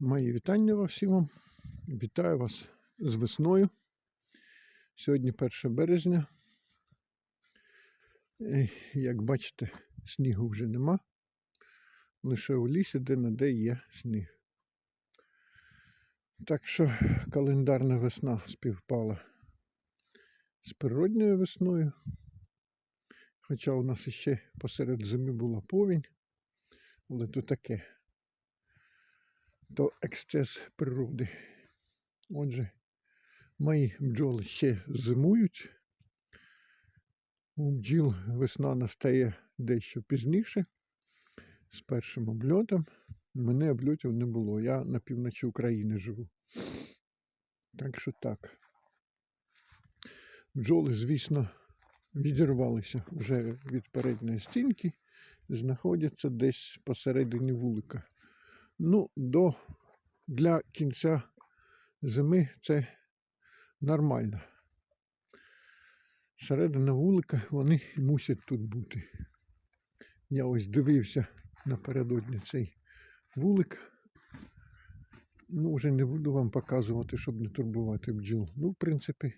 Мої вітання вам всім. Вітаю вас з весною. Сьогодні 1 березня. Як бачите, снігу вже нема. Лише у лісі де-не-де є сніг. Так що календарна весна співпала з природньою весною. Хоча у нас іще посеред зими була повінь, але то таке то ексцес природи. Отже, мої бджоли ще зимують. У бджіл весна настає дещо пізніше, з першим обльотом. Мене обльотів не було. Я на півночі України живу. Так що так. Бджоли, звісно, відірвалися вже від передньої стінки, знаходяться десь посередині вулика. Ну, до, для кінця зими це нормально. Середина вулика вони мусять тут бути. Я ось дивився напередодні цей вулик. Ну, вже не буду вам показувати, щоб не турбувати бджіл. Ну, в принципі,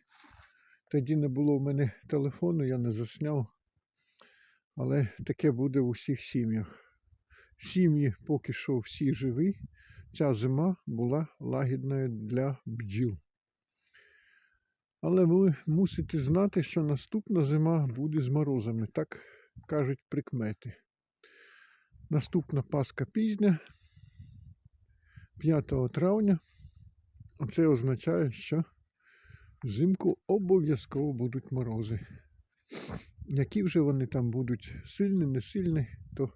тоді не було в мене телефону, я не засняв. Але таке буде в усіх сім'ях сім'ї поки що всі живі. Ця зима була лагідною для бджіл. Але ви мусите знати, що наступна зима буде з морозами, так кажуть прикмети. Наступна Пасха пізня, 5 травня. Це означає, що взимку обов'язково будуть морози. Які вже вони там будуть сильні, не сильні, то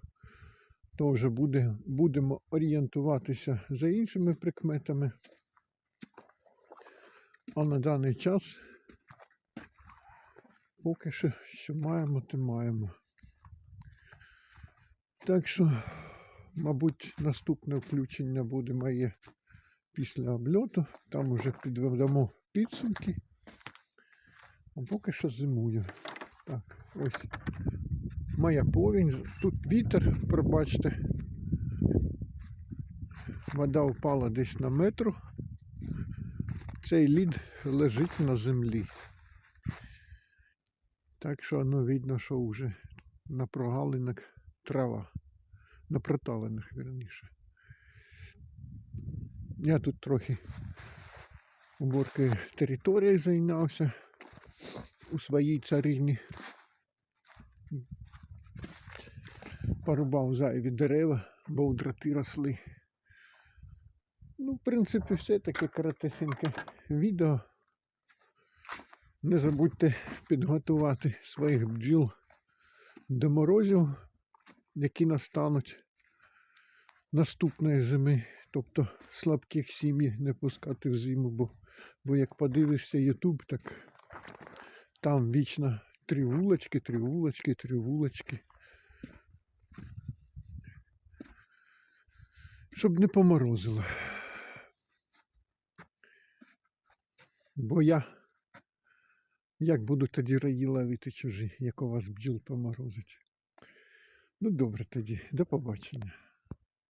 то вже буде, будемо орієнтуватися за іншими прикметами. А на даний час поки що, що маємо, то маємо. Так що, мабуть, наступне включення буде моє після обльоту. Там вже підведемо підсумки. А поки що зимую. Так, ось моя повінь. Тут вітер, пробачте. Вода впала десь на метр. Цей лід лежить на землі. Так що ну, видно, що вже на прогалинах трава. На проталинах, верніше. Я тут трохи уборкою території зайнявся у своїй царині. Порубав зайві дерева, бо у росли. Ну, в принципі, все таке коротесеньке відео. Не забудьте підготувати своїх бджіл до морозів, які настануть наступної зими. Тобто слабких сім'ї не пускати в зиму, бо, бо як подивишся YouTube, так там вічно вулочки, три вулочки. щоб не поморозило. Бо я як буду тоді раї ловити чужі, як у вас бджіл поморозить. Ну добре тоді, до побачення.